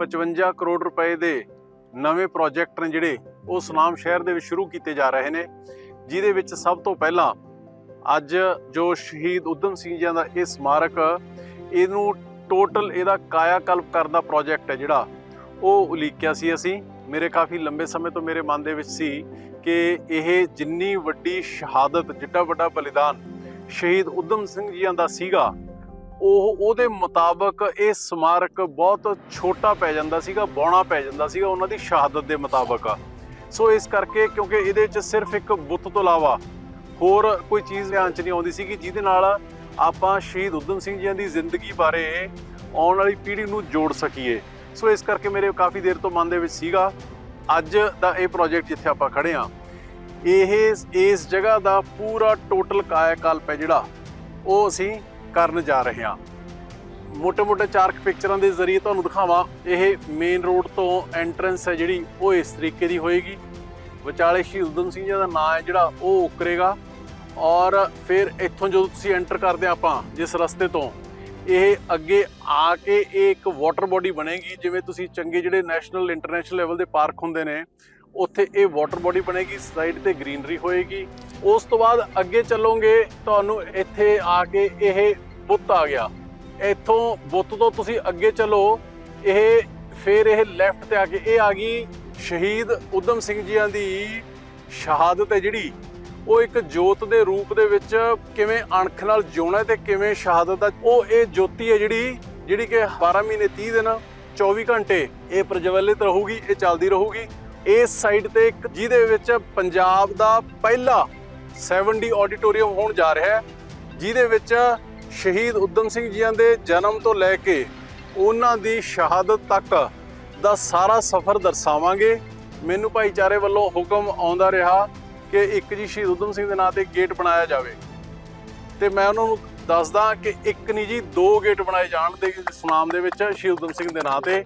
55 ਕਰੋੜ ਰੁਪਏ ਦੇ ਨਵੇਂ ਪ੍ਰੋਜੈਕਟ ਨੇ ਜਿਹੜੇ ਉਹ ਸੁਨਾਮ ਸ਼ਹਿਰ ਦੇ ਵਿੱਚ ਸ਼ੁਰੂ ਕੀਤੇ ਜਾ ਰਹੇ ਨੇ, ਜਿਹਦੇ ਵਿੱਚ ਸਭ ਤੋਂ ਪਹਿਲਾਂ ਅੱਜ ਜੋ ਸ਼ਹੀਦ ਉਦਮ ਸਿੰਘ ਜੀ ਦਾ ਇਹ ਸਮਾਰਕ, ਇਹਨੂੰ ਟੋਟਲ ਇਹਦਾ ਕਾਇਆਕਲਪ ਕਰਨ ਦਾ ਪ੍ਰੋਜੈਕਟ ਹੈ ਜਿਹੜਾ, ਉਹ ਉਲੀਕਿਆ ਸੀ ਅਸੀਂ? ਮੇਰੇ ਕਾਫੀ ਲੰਬੇ ਸਮੇਂ ਤੋਂ ਮੇਰੇ ਮਨ ਦੇ ਵਿੱਚ ਸੀ ਕਿ ਇਹ ਜਿੰਨੀ ਵੱਡੀ ਸ਼ਹਾਦਤ, ਜਿੱਡਾ ਵੱਡਾ ਬਲੀਦਾਨ ਸ਼ਹੀਦ ਉਦਮ ਸਿੰਘ ਜੀ ਦਾ ਸੀਗਾ ਉਹ ਉਹਦੇ ਮੁਤਾਬਕ ਇਹ ਸਮਾਰਕ ਬਹੁਤ ਛੋਟਾ ਪੈ ਜਾਂਦਾ ਸੀਗਾ, ਬੌਣਾ ਪੈ ਜਾਂਦਾ ਸੀਗਾ, ਉਹਨਾਂ ਦੀ ਸ਼ਹਾਦਤ ਦੇ ਮੁਤਾਬਕ। ਸੋ ਇਸ ਕਰਕੇ ਕਿਉਂਕਿ ਇਹਦੇ ਵਿੱਚ ਸਿਰਫ ਇੱਕ ਬੁੱਤ ਤੋਂ ਇਲਾਵਾ ਹੋਰ ਕੋਈ ਚੀਜ਼ ਧਿਆਨ 'ਚ ਨਹੀਂ ਆਉਂਦੀ ਸੀਗੀ, ਜਿਹਦੇ ਨਾਲ ਆਪਾਂ ਸ਼ਹੀਦ ਉਦਮ ਸਿੰਘ ਜੀ ਦੀ ਜ਼ਿੰਦਗੀ ਬਾਰੇ ਆਉਣ ਵਾਲੀ ਪੀੜ੍ਹੀ ਨੂੰ ਜੋੜ ਸਕੀਏ। ਸੋ ਇਸ ਕਰਕੇ ਮੇਰੇ ਕਾਫੀ ਦੇਰ ਤੋਂ ਮਨ ਦੇ ਵਿੱਚ ਸੀਗਾ, ਅੱਜ ਦਾ ਇਹ ਪ੍ਰੋਜੈਕਟ ਜਿੱਥੇ ਆਪਾਂ ਖੜੇ ਆ ਇਹ ਇਸ ਜਗ੍ਹਾ ਦਾ ਪੂਰਾ ਟੋਟਲ ਕਾਇਆ ਕਲਪ ਹੈ ਜਿਹੜਾ, ਉਹ ਅਸੀਂ ਕਰਨ ਜਾ ਰਹੇ ਹਾਂ। ਮੋਟੇ-ਮੋਟੇ ਚਾਰਕ ਪਿਕਚਰਾਂ ਦੇ ਜ਼ਰੀਏ ਤੁਹਾਨੂੰ ਦਿਖਾਵਾਂ। ਇਹ ਮੇਨ ਰੋਡ ਤੋਂ ਐਂਟਰੈਂਸ ਹੈ ਜਿਹੜੀ, ਉਹ ਇਸ ਤਰੀਕੇ ਦੀ ਹੋਏਗੀ। ਵਿਚਾਲੇ ਸ਼ਹੀਦ ਉਦਮ ਸਿੰਘ ਜੀ ਦਾ ਨਾਮ ਹੈ ਜਿਹੜਾ, ਉਹ ਉਕਰੇਗਾ। ਔਰ ਫਿਰ ਇੱਥੋਂ ਜਦੋਂ ਤੁਸੀਂ ਐਂਟਰ ਕਰਦੇ ਆਪਾਂ, ਜਿਸ ਰਸਤੇ ਤੋਂ, ਇਹ ਅੱਗੇ ਆ ਕੇ ਇਹ ਇੱਕ ਵਾਟਰ ਬੋਡੀ ਬਣੇਗੀ, ਜਿਵੇਂ ਤੁਸੀਂ ਚੰਗੇ ਜਿਹੜੇ ਨੈਸ਼ਨਲ ਇੰਟਰਨੈਸ਼ਨਲ ਲੈਵਲ ਦੇ ਪਾਰਕ ਹੁੰਦੇ ਨੇ, ਉੱਥੇ ਇਹ ਵਾਟਰ ਬੋਡੀ ਬਣੇਗੀ ਸਾਈਡ ਤੇ ਗ੍ਰੀਨਰੀ ਹੋਏਗੀ। ਉਸ ਤੋਂ ਬਾਅਦ ਅੱਗੇ ਚੱਲੋਗੇ, ਤੁਹਾਨੂੰ ਇੱਥੇ ਆ ਕੇ ਇਹ ਬੁੱਤ ਆ ਗਿਆ। ਇੱਥੋਂ ਬੁੱਤ ਤੋਂ ਤੁਸੀਂ ਅੱਗੇ ਚੱਲੋ, ਇਹ ਫਿਰ ਇਹ ਲੈਫਟ ਤੇ ਆ ਕੇ ਇਹ ਆ ਗਈ ਸ਼ਹੀਦ ਉਦਮ ਸਿੰਘ ਜੀਆਂ ਦੀ ਸ਼ਹਾਦਤ ਹੈ ਜਿਹੜੀ। ਉਹ ਇੱਕ ਜੋਤ ਦੇ ਰੂਪ ਦੇ ਵਿੱਚ ਕਿਵੇਂ ਅਣਖ ਨਾਲ ਜਿਉਣਾ ਤੇ ਕਿਵੇਂ ਸ਼ਹਾਦਤ ਦਾ ਉਹ ਇਹ ਜੋਤੀ ਹੈ ਜਿਹੜੀ ਜਿਹੜੀ ਕਿ 12 ਮਹੀਨੇ 30 ਦਿਨ 24 ਘੰਟੇ ਇਹ ਪ੍ਰਜਵਲਿਤ ਰਹੂਗੀ, ਇਹ ਚੱਲਦੀ ਰਹੂਗੀ। ਇਸ ਸਾਈਡ ਤੇ ਇੱਕ ਜਿਹਦੇ ਵਿੱਚ ਪੰਜਾਬ ਦਾ ਪਹਿਲਾ 7D ਆਡੀਟੋਰੀਅਮ ਹੋਣ ਜਾ ਰਿਹਾ ਹੈ, ਜਿਹਦੇ ਵਿੱਚ ਸ਼ਹੀਦ ਉਦਮ ਸਿੰਘ ਜੀਆਂ ਦੇ ਜਨਮ ਤੋਂ ਲੈ ਕੇ ਉਹਨਾਂ ਦੀ ਸ਼ਹਾਦਤ ਤੱਕ ਦਾ ਸਾਰਾ ਸਫ਼ਰ ਦਰਸਾਵਾਂਗੇ। ਮੈਨੂੰ ਭਾਈਚਾਰੇ ਵੱਲੋਂ ਹੁਕਮ ਆਉਂਦਾ ਰਿਹਾ ਕਿ ਇੱਕ ਜੀ ਸ਼ਹੀਦ ਉਦਮ ਸਿੰਘ ਦੇ ਨਾਂ ਤੇ ਗੇਟ ਬਣਾਇਆ ਜਾਵੇ। ਤੇ ਮੈਂ ਉਹਨਾਂ ਨੂੰ ਦੱਸਦਾ ਕਿ ਇੱਕ ਨਹੀਂ ਜੀ, ਦੋ ਗੇਟ ਬਣਾਏ ਜਾਣ ਦੇ ਸੁਨਾਮ ਦੇ ਵਿੱਚ ਸ਼ਹੀਦ ਉਦਮ ਸਿੰਘ ਦੇ ਨਾਂ ਤੇ।